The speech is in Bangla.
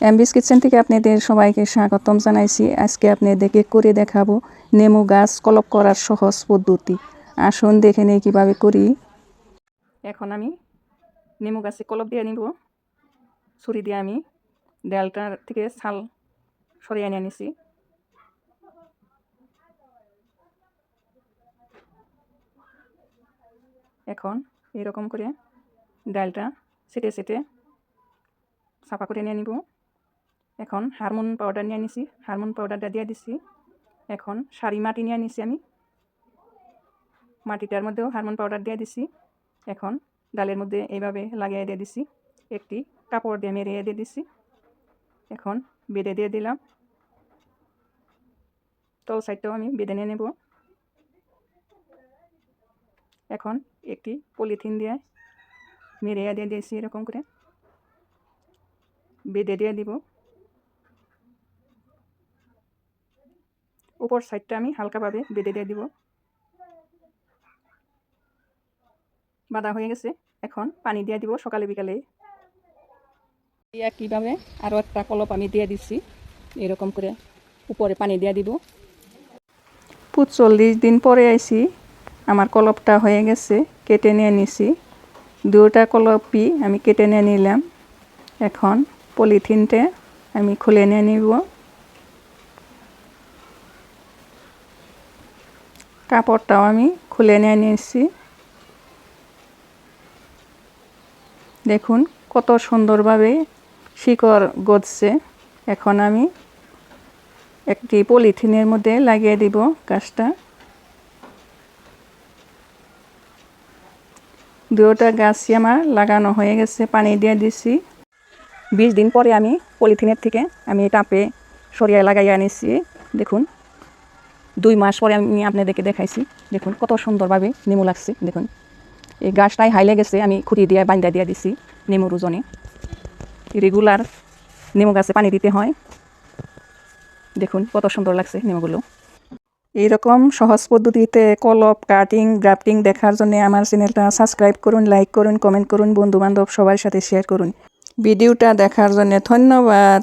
এমবিস কিচেন থেকে আপনাদের সবাইকে স্বাগতম জানাইছি। আজকে আপনাদেরকে করে দেখাবো নেমু গাছ কলপ করার সহজ পদ্ধতি। আসুন দেখে নিই কীভাবে করি। এখন আমি নেমু গাছে কলপ দিয়ে নিব। ছুরি দিয়ে আমি ডালটার থেকে ছাল সরিয়ে এনে নিছি এখন এরকম করে ডালটা ছেটে ছেটে সাফা করে নিয়ে নিব। এখন হারমোন পাউডার নিয়ে নিছি, হারমোন পাউডারটা দিয়ে দিছি। এখন সারি মাটি নিয়ে নিছি আমি। মাটিটার মধ্যেও হারমোন পাউডার দিয়ে দিছি। এখন ডালের মধ্যে এইভাবে লাগিয়ে দিয়ে দিছি। একটি কাপড় দিয়ে মেরিয়ে দিয়ে দিছি। এখন বেঁধে দিয়ে দিলাম। তল সাইডটাও আমি বেঁধে নিয়ে নেব। এখন একটি পলিথিন দিয়ে মেরিয়ে দিয়ে দিয়েছি এরকম করে। বেঁধে দিয়ে দিব। উপর সাইডটা আমি হালকাভাবে বেঁধে দিয়ে দিব। বাঁধা হয়ে গেছে। এখন পানি দিয়ে দিব সকালে বিকালে। একইভাবে আরও একটা কলপ আমি দিয়ে দিচ্ছি এরকম করে উপরে পানি দিয়ে দিব। চল্লিশ দিন পরে আইছি, আমার কলপটা হয়ে গেছে, কেটে নিয়ে নিছি। দুটা কলপই আমি কেটে নিয়ে নিলাম। এখন পলিথিনটা আমি খুলে নিয়ে নিব। কাপড়টাও আমি খুলে নিয়ে নিয়েছি। দেখুন, কত সুন্দরভাবে শিকড় গজছে। এখন আমি একটি পলিথিনের মধ্যে লাগিয়ে দিব গাছটা। দুটা গাছই আমার লাগানো হয়ে গেছে, পানি দিয়ে দিছি। বিশ দিন পরে আমি পলিথিনের থেকে আমি টাপে সরিয়ে লাগাইয়া আনিছি দেখুন দুই মাস পরে আমি আপনাদেরকে দেখাইছি। দেখুন, কত সুন্দরভাবে নেমু লাগছে, দেখুন। এই গাছটাই হাইলে গেছে, আমি খুঁটি দিয়ে বান্ধা দিয়ে দিছি নেমুর ওজনে। রেগুলার নেমু গাছে পানি দিতে হয়। দেখুন, কত সুন্দর লাগছে নেমুগুলো। এইরকম সহজ পদ্ধতিতে কলপ, কাটিং, গ্রাফটিং দেখার জন্য আমার চ্যানেলটা সাবস্ক্রাইব করুন, লাইক করুন, কমেন্ট করুন, বন্ধুবান্ধব সবার সাথে শেয়ার করুন। ভিডিওটা দেখার জন্য ধন্যবাদ।